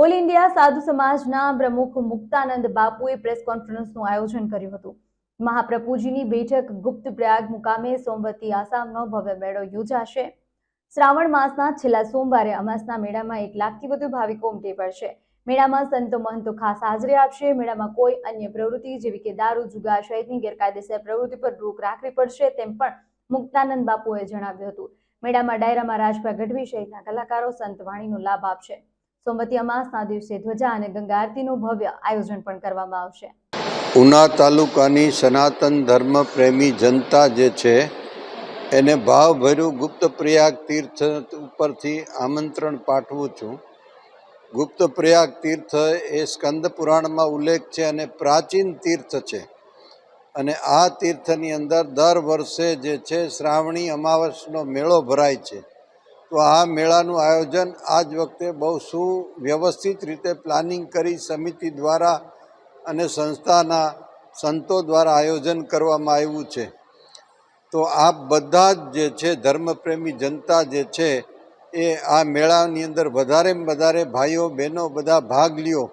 All India સાધુ સમાજના પ્રમુખ મુક્તાનંદ બાપુએ પ્રેસ કોન્ફરન્સનું આયોજન કર્યું હતું. મહાપ્રભુજીની બેઠક ગુપ્ત પ્રયાગ મુકામે સોમવતી આસામનો ભવ્ય મેળો યોજાશે. શ્રાવણ માસના છેલ્લા સોમવારે અમાસના મેળામાં એક લાખથી વધુ ભાવિકો ઉમટી પડશે. મેળામાં સંતો મહંતો ખાસ હાજરી આપશે. મેળામાં કોઈ અન્ય પ્રવૃત્તિ જેવી કે દારૂ જુગાર સહિતની ગેરકાયદેસર પ્રવૃત્તિ પર રોક રાખવી પડશે તેમ પણ મુક્તાનંદ બાપુએ જણાવ્યું હતું. મેળામાં ડાયરામાં રાજભા ગઢવી સહિતના કલાકારો સંતવાણીનો લાભ આપશે. સોમવતી અમાસના દિવસે ધ્વજા અને ગંગા આરતીનું ભવ્ય આયોજન પણ કરવામાં આવશે. ઉના તાલુકાની સનાતન ધર્મ પ્રેમી જનતા જે છે, એને ભાવભર્યું ગુપ્ત પ્રયાગ તીર્થ ઉપરથી આમંત્રણ પાઠવું છું. ગુપ્ત પ્રયાગ તીર્થ એ સ્કંદ પુરાણમાં ઉલ્લેખ છે અને પ્રાચીન તીર્થ છે. અને આ તીર્થની અંદર દર વર્ષે જે છે, શ્રાવણી અમાવસનો મેળો ભરાય છે. તો આ મેળાનું આયોજન આ જ વખતે બહુ સુવ્યવસ્થિત રીતે પ્લાનિંગ કરી સમિતિ દ્વારા અને સંસ્થાના સંતો દ્વારા આયોજન કરવામાં આવ્યું છે. તો આ બધા જ જે છે, ધર્મપ્રેમી જનતા જે છે, એ આ મેળાની અંદર વધારે વધારે ભાઈઓ બહેનો બધા ભાગ લ્યો.